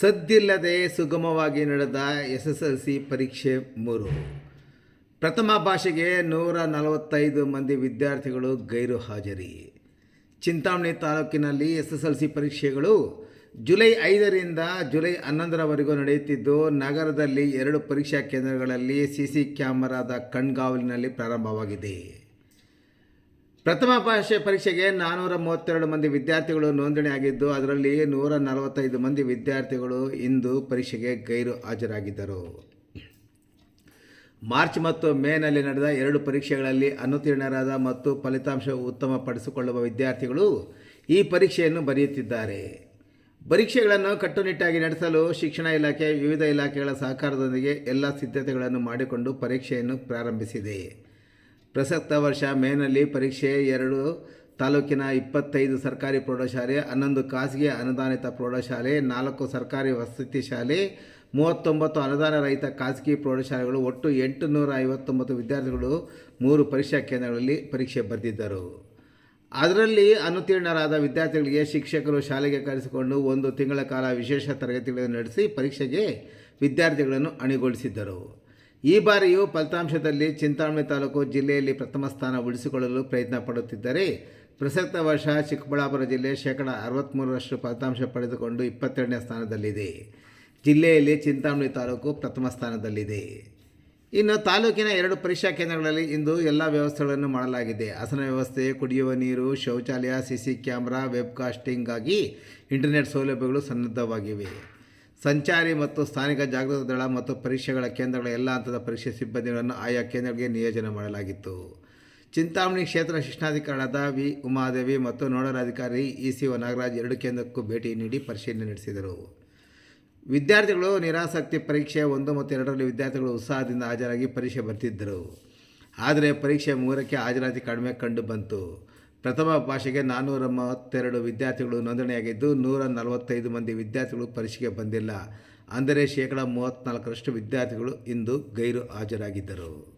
ಸದ್ದಿಲ್ಲದೆ ಸುಗಮವಾಗಿ ನಡೆದ S S L C ಪರೀಕ್ಷೆ ಮೂರು. ಪ್ರಥಮ ಭಾಷೆಗೆ ನೂರ ನಲವತ್ತೈದು ಮಂದಿ ವಿದ್ಯಾರ್ಥಿಗಳು ಗೈರು ಹಾಜರಿ ಚಿಂತಾಮಣಿ ತಾಲೂಕಿನಲ್ಲಿ ಎಸ್ ಎಸ್ ಎಲ್ ಸಿ ಪರೀಕ್ಷೆಗಳು ಜುಲೈ ಐದರಿಂದ ಜುಲೈ ಹನ್ನೊಂದರವರೆಗೂ ನಡೆಯುತ್ತಿದ್ದು, ನಗರದಲ್ಲಿ ಎರಡು ಪರೀಕ್ಷಾ ಕೇಂದ್ರಗಳಲ್ಲಿ ಸಿಸಿ ಕ್ಯಾಮರಾದ ಕಣ್ಗಾವಲಿನಲ್ಲಿ ಪ್ರಾರಂಭವಾಗಿದೆ. ಪ್ರಥಮ ಭಾಷೆ ಪರೀಕ್ಷೆಗೆ ನಾನ್ನೂರ ಮೂವತ್ತೆರಡು ಮಂದಿ ವಿದ್ಯಾರ್ಥಿಗಳು ನೋಂದಣಿಯಾಗಿದ್ದು, ಅದರಲ್ಲಿ ನೂರ ನಲವತ್ತೈದು ಮಂದಿ ವಿದ್ಯಾರ್ಥಿಗಳು ಇಂದು ಪರೀಕ್ಷೆಗೆ ಗೈರು ಹಾಜರಾಗಿದ್ದರು. ಮಾರ್ಚ್ ಮತ್ತು ಮೇನಲ್ಲಿ ನಡೆದ ಎರಡು ಪರೀಕ್ಷೆಗಳಲ್ಲಿ ಅನುತೀರ್ಣರಾದ ಮತ್ತು ಫಲಿತಾಂಶ ಉತ್ತಮಪಡಿಸಿಕೊಳ್ಳುವ ವಿದ್ಯಾರ್ಥಿಗಳು ಈ ಪರೀಕ್ಷೆಯನ್ನು ಬರೆಯುತ್ತಿದ್ದಾರೆ. ಪರೀಕ್ಷೆಗಳನ್ನು ಕಟ್ಟುನಿಟ್ಟಾಗಿ ನಡೆಸಲು ಶಿಕ್ಷಣ ಇಲಾಖೆ, ವಿವಿಧ ಇಲಾಖೆಗಳ ಸಹಕಾರದೊಂದಿಗೆ ಎಲ್ಲ ಸಿದ್ಧತೆಗಳನ್ನು ಮಾಡಿಕೊಂಡು ಪರೀಕ್ಷೆಯನ್ನು ಪ್ರಾರಂಭಿಸಿದೆ. ಪ್ರಸಕ್ತ ವರ್ಷ ಮೇನಲ್ಲಿ ಪರೀಕ್ಷೆ ಎರಡು, ತಾಲೂಕಿನ ಇಪ್ಪತ್ತೈದು ಸರ್ಕಾರಿ ಪ್ರೌಢಶಾಲೆ, ಹನ್ನೊಂದು ಖಾಸಗಿ ಅನುದಾನಿತ ಪ್ರೌಢಶಾಲೆ, ನಾಲ್ಕು ಸರ್ಕಾರಿ ವಸತಿ ಶಾಲೆ, ಮೂವತ್ತೊಂಬತ್ತು ಅನುದಾನ ರಹಿತ ಖಾಸಗಿ ಪ್ರೌಢಶಾಲೆಗಳು, ಒಟ್ಟು ಎಂಟುನೂರ ಐವತ್ತೊಂಬತ್ತು ವಿದ್ಯಾರ್ಥಿಗಳು ಮೂರು ಪರೀಕ್ಷಾ ಕೇಂದ್ರಗಳಲ್ಲಿ ಪರೀಕ್ಷೆ ಬರೆದಿದ್ದರು. ಅದರಲ್ಲಿ ಅನುತ್ತೀರ್ಣರಾದ ವಿದ್ಯಾರ್ಥಿಗಳಿಗೆ ಶಿಕ್ಷಕರು ಶಾಲೆಗೆ ಕರೆಸಿಕೊಂಡು ಒಂದು ತಿಂಗಳ ಕಾಲ ವಿಶೇಷ ತರಗತಿಗಳನ್ನು ನಡೆಸಿ ಪರೀಕ್ಷೆಗೆ ವಿದ್ಯಾರ್ಥಿಗಳನ್ನು ಅಣಿಗೊಳಿಸಿದ್ದರು. ಈ ಬಾರಿಯೂ ಫಲಿತಾಂಶದಲ್ಲಿ ಚಿಂತಾಮಣಿ ತಾಲೂಕು ಜಿಲ್ಲೆಯಲ್ಲಿ ಪ್ರಥಮ ಸ್ಥಾನ ಉಳಿಸಿಕೊಳ್ಳಲು ಪ್ರಯತ್ನ ಪಡುತ್ತಿದ್ದರೆ ಪ್ರಸಕ್ತ ವರ್ಷ ಚಿಕ್ಕಬಳ್ಳಾಪುರ ಜಿಲ್ಲೆ ಶೇಕಡ ಅರವತ್ತ್ಮೂರರಷ್ಟು ಫಲಿತಾಂಶ ಪಡೆದುಕೊಂಡು ಇಪ್ಪತ್ತೆರಡನೇ ಸ್ಥಾನದಲ್ಲಿದೆ. ಜಿಲ್ಲೆಯಲ್ಲಿ ಚಿಂತಾಮಣಿ ತಾಲೂಕು ಪ್ರಥಮ ಸ್ಥಾನದಲ್ಲಿದೆ. ಇನ್ನು ತಾಲೂಕಿನ ಎರಡು ಪರೀಕ್ಷಾ ಕೇಂದ್ರಗಳಲ್ಲಿ ಇಂದು ಎಲ್ಲ ವ್ಯವಸ್ಥೆಗಳನ್ನು ಮಾಡಲಾಗಿದೆ. ಆಸನ ವ್ಯವಸ್ಥೆ, ಕುಡಿಯುವ ನೀರು, ಶೌಚಾಲಯ ಸಿ ಸಿ ಕ್ಯಾಮ್ರಾ ವೆಬ್ಕಾಸ್ಟಿಂಗಾಗಿ ಇಂಟರ್ನೆಟ್ ಸೌಲಭ್ಯಗಳು ಸನ್ನದ್ಧವಾಗಿವೆ. ಸಂಚಾರಿ ಮತ್ತು ಸ್ಥಾನಿಕ ಜಾಗೃತ ದಳ ಮತ್ತು ಪರೀಕ್ಷೆಗಳ ಕೇಂದ್ರಗಳ ಎಲ್ಲ ಹಂತದ ಪರೀಕ್ಷೆ ಸಿಬ್ಬಂದಿಗಳನ್ನು ಆಯಾ ಕೇಂದ್ರಗಳಿಗೆ ನಿಯೋಜನೆ ಮಾಡಲಾಗಿತ್ತು. ಚಿಂತಾಮಣಿ ಕ್ಷೇತ್ರ ಶಿಕ್ಷಣಾಧಿಕಾರಿಗಳಾದ ವಿ. ಉಮಾದೇವಿ ಮತ್ತು ನೋಡಲ್ ಅಧಿಕಾರಿ ಇ. ಸಿ. ಒ ನಾಗರಾಜ್ ಎರಡು ಕೇಂದ್ರಕ್ಕೂ ಭೇಟಿ ನೀಡಿ ಪರಿಶೀಲನೆ ನಡೆಸಿದರು. ವಿದ್ಯಾರ್ಥಿಗಳು ನಿರಾಸಕ್ತಿ ಪರೀಕ್ಷೆ ಒಂದು ಮತ್ತು ಎರಡರಲ್ಲಿ ವಿದ್ಯಾರ್ಥಿಗಳು ಉತ್ಸಾಹದಿಂದ ಹಾಜರಾಗಿ ಪರೀಕ್ಷೆ ಬರ್ತಿದ್ದರು ಆದರೆ ಪರೀಕ್ಷೆ ಮೂರಕ್ಕೆ ಹಾಜರಾತಿ ಕಡಿಮೆ ಕಂಡು ಬಂತು. ಪ್ರಥಮ ಭಾಷೆಗೆ ನಾನ್ನೂರ ಮೂವತ್ತೆರಡು ವಿದ್ಯಾರ್ಥಿಗಳು ನೋಂದಣಿಯಾಗಿದ್ದು ನೂರ ನಲವತ್ತೈದು ಮಂದಿ ವಿದ್ಯಾರ್ಥಿಗಳು ಪರೀಕ್ಷೆಗೆ ಬಂದಿಲ್ಲ. ಅಂದರೆ ಶೇಕಡ ಮೂವತ್ತ್ನಾಲ್ಕರಷ್ಟು ವಿದ್ಯಾರ್ಥಿಗಳು ಇಂದು ಗೈರು ಹಾಜರಾಗಿದ್ದರು.